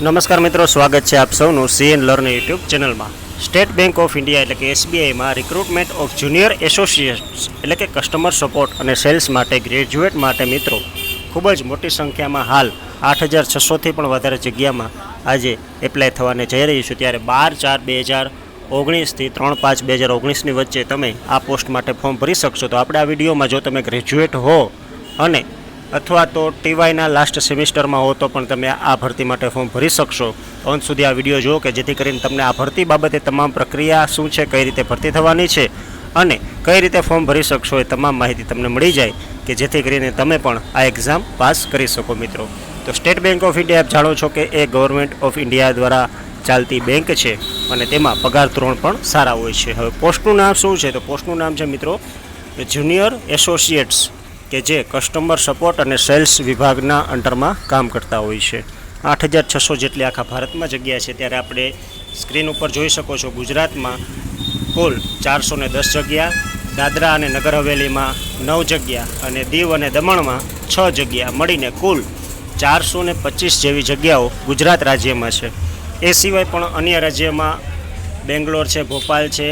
નમસ્કાર મિત્રો, સ્વાગત છે આપ સૌનું સીએન લર્ન યુટ્યુબ ચેનલમાં. સ્ટેટ બેંક ઓફ ઇન્ડિયા એટલે કે એસબીઆઈમાં રિક્રુટમેન્ટ ઓફ જુનિયર એસોસિએટ્સ એટલે કે કસ્ટમર સપોર્ટ અને સેલ્સ માટે ગ્રેજ્યુએટ માટે મિત્રો, ખૂબ જ મોટી સંખ્યામાં હાલ આઠ હજાર છસોથી પણ વધારે જગ્યામાં આજે એપ્લાય થવાને જઈ રહી છું. ત્યારે બાર ચાર બે હજાર ઓગણીસથી ત્રણ પાંચ બે હજાર ઓગણીસની વચ્ચે તમે આ પોસ્ટ માટે ફોર્મ ભરી શકશો. તો આપણે આ વિડીયોમાં જો તમે ગ્રેજ્યુએટ હો અને અથવા તો ટીવાયના લાસ્ટ સેમિસ્ટરમાં હો તો પણ તમે આ ભરતી માટે ફોર્મ ભરી શકશો. અંત સુધી આ વીડિયો જુઓ કે જેથી કરીને તમને આ ભરતી બાબતે તમામ પ્રક્રિયા શું છે, કઈ રીતે ભરતી થવાની છે અને કઈ રીતે ફોર્મ ભરી શકશો એ તમામ માહિતી તમને મળી જાય કે જેથી કરીને તમે પણ આ એક્ઝામ પાસ કરી શકો મિત્રો. તો સ્ટેટ બેંક ઓફ ઇન્ડિયા આપ જાણો છો કે એ ગવર્મેન્ટ ઓફ ઇન્ડિયા દ્વારા ચાલતી બેંક છે અને તેમાં પગાર ધોરણ પણ સારા હોય છે. હવે પોસ્ટનું નામ શું છે? તો પોસ્ટનું નામ છે મિત્રો, જુનિયર એસોસિએટ્સ. કે જે કસ્ટમર સપોર્ટ અને સેલ્સ વિભાગના અંડરમાં કામ કરતા હોય છે. આઠ હજાર છસો જેટલી આખા ભારતમાં જગ્યા છે. ત્યારે આપણે સ્ક્રીન ઉપર જોઈ શકો છો ગુજરાતમાં કુલ ચારસો ને દસ જગ્યા, દાદરા અને નગર હવેલીમાં નવ જગ્યા અને દીવ અને દમણમાં છ જગ્યા મળીને કુલ ચારસો ને પચીસ જેવી જગ્યાઓ ગુજરાત રાજ્યમાં છે. એ સિવાય પણ અન્ય રાજ્યમાં બેંગ્લોર છે, ભોપાલ છે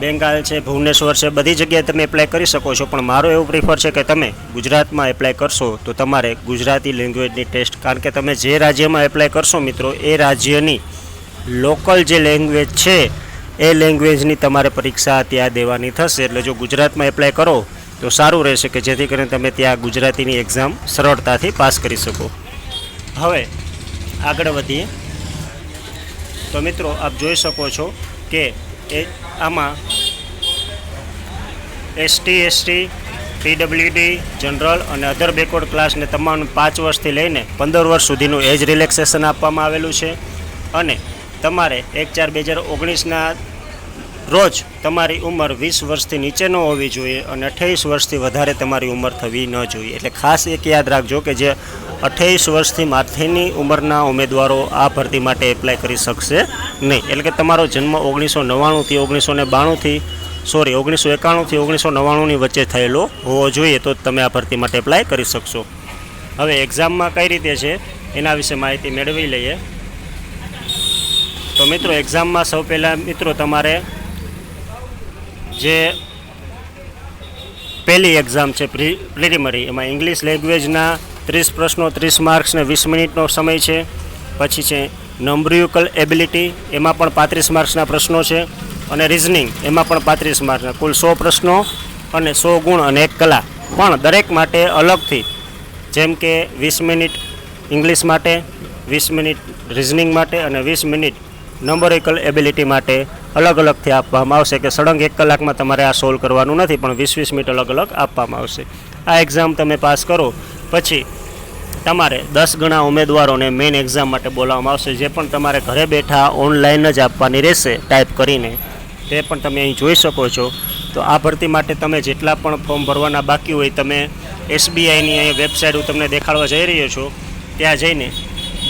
બેંગાલ છે, ભુવનેશ્વર છે, બધી જગ્યાએ તમે એપ્લાય કરી શકો છો. પણ મારો એવું પ્રિફર છે કે તમે ગુજરાતમાં એપ્લાય કરશો તો તમારે ગુજરાતી લેંગ્વેજની ટેસ્ટ કારણ કે તમે જે રાજ્યમાં એપ્લાય કરશો મિત્રો, એ રાજ્યની લોકલ જે લેંગ્વેજ છે, એ લેંગ્વેજની તમારે પરીક્ષા ત્યાં દેવાની થશે. એટલે જો ગુજરાતમાં એપ્લાય કરો તો સારું રહેશે કે જેથી કરીને તમે ત્યાં ગુજરાતીની એક્ઝામ સરળતાથી પાસ કરી શકો. હવે આગળ વધીએ. તો મિત્રો, આપ જોઈ શકો છો કે એ આમાં એસટી એસટી પીડબ્લ્યુડી જનરલ અને અધર બેકવર્ડ ક્લાસને તમામ પાંચ વર્ષથી લઈને પંદર વર્ષ સુધીનું એજ રિલેક્સેશન આપવામાં આવેલું છે. અને તમારે એક ચાર બે હજાર ઓગણીસના રોજ તમારી ઉંમર વીસ વર્ષથી નીચે ન હોવી જોઈએ અને અઠ્યાવીસ વર્ષથી વધારે તમારી ઉંમર થવી ન જોઈએ. એટલે ખાસ એક યાદ રાખજો કે જે અઠ્યાવીસ વર્ષથી માથેની ઉંમરના ઉમેદવારો આ ભરતી માટે એપ્લાય કરી શકશે નહીં. એટલે કે તમારો જન્મ ઓગણીસો નવ્વાણુંથી ઓગણીસો ને બાણુંથી સોરી ઓગણીસો એકાણુંથી ઓગણીસો નવ્વાણુંની વચ્ચે થયેલો હોવો જોઈએ તો તમે આ ભરતી માટે એપ્લાય કરી શકશો. હવે એક્ઝામમાં કઈ રીતે છે એના વિશે માહિતી મેળવી લઈએ. તો મિત્રો એક્ઝામમાં સૌ પહેલાં મિત્રો તમારે જે પહેલી એક્ઝામ છે પ્રી પ્રિલિમરી એમાં ઇંગ્લિશ લેંગ્વેજના ત્રીસ પ્રશ્નો, ત્રીસ માર્ક્સ ને વીસ મિનિટનો સમય છે. પછી છે નંબ્રિયુકલ એબિલિટી એમાં પણ પાંત્રીસ માર્ક્સના પ્રશ્નો છે. અને રિઝનિંગ એમાં પણ પાંત્રીસ માર્ક્સના કુલ સો પ્રશ્નો અને સો ગુણ અને એક કલા. પણ દરેક માટે અલગથી, જેમ કે વીસ મિનિટ ઇંગ્લિશ માટે, વીસ મિનિટ રિઝનિંગ માટે અને વીસ મિનિટ નંબરિકલ એબિલિટી માટે અલગ અલગથી આપવામાં આવશે કે સળંગ એક કલાકમાં તમારે આ સોલ્વ કરવાનું નથી, પણ વીસ વીસ મિનિટ અલગ અલગ આપવામાં આવશે. આ એક્ઝામ તમે પાસ કરો, પછી તમારે દસ ગણા ઉમેદવારોને મેઇન એક્ઝામ માટે બોલાવવામાં આવશે. જે પણ તમારે ઘરે બેઠા ઓનલાઈન જ આપવાની રહેશે ટાઈપ કરીને, તે પણ તમે અહીં જોઈ શકો છો. તો આ ભરતી માટે તમે જેટલા પણ ફોર્મ ભરવાના બાકી હોય, તમે એસબીઆઈની અહીં વેબસાઇટ હું તમને દેખાડવા જઈ રહ્યો છું, ત્યાં જઈને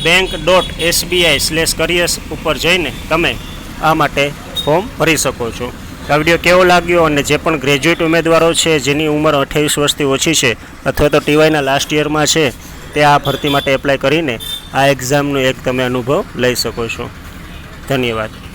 bank dot SBI slash careers ઉપર જઈને તમે આ માટે ફોર્મ ભરી શકો છો. આ વીડિયો કેવો લાગ્યો અને જે પણ ગ્રેજ્યુએટ ઉમેદવારો છે, જેની ઉંમર અઠ્યાવીસ વર્ષથી ઓછી છે અથવા તો ટીવાયના લાસ્ટ યરમાં છે, તે આ ભરતી માટે એપ્લાય કરીને આ એક્ઝામનો એક તમે અનુભવ લઈ શકો છો. ધન્યવાદ.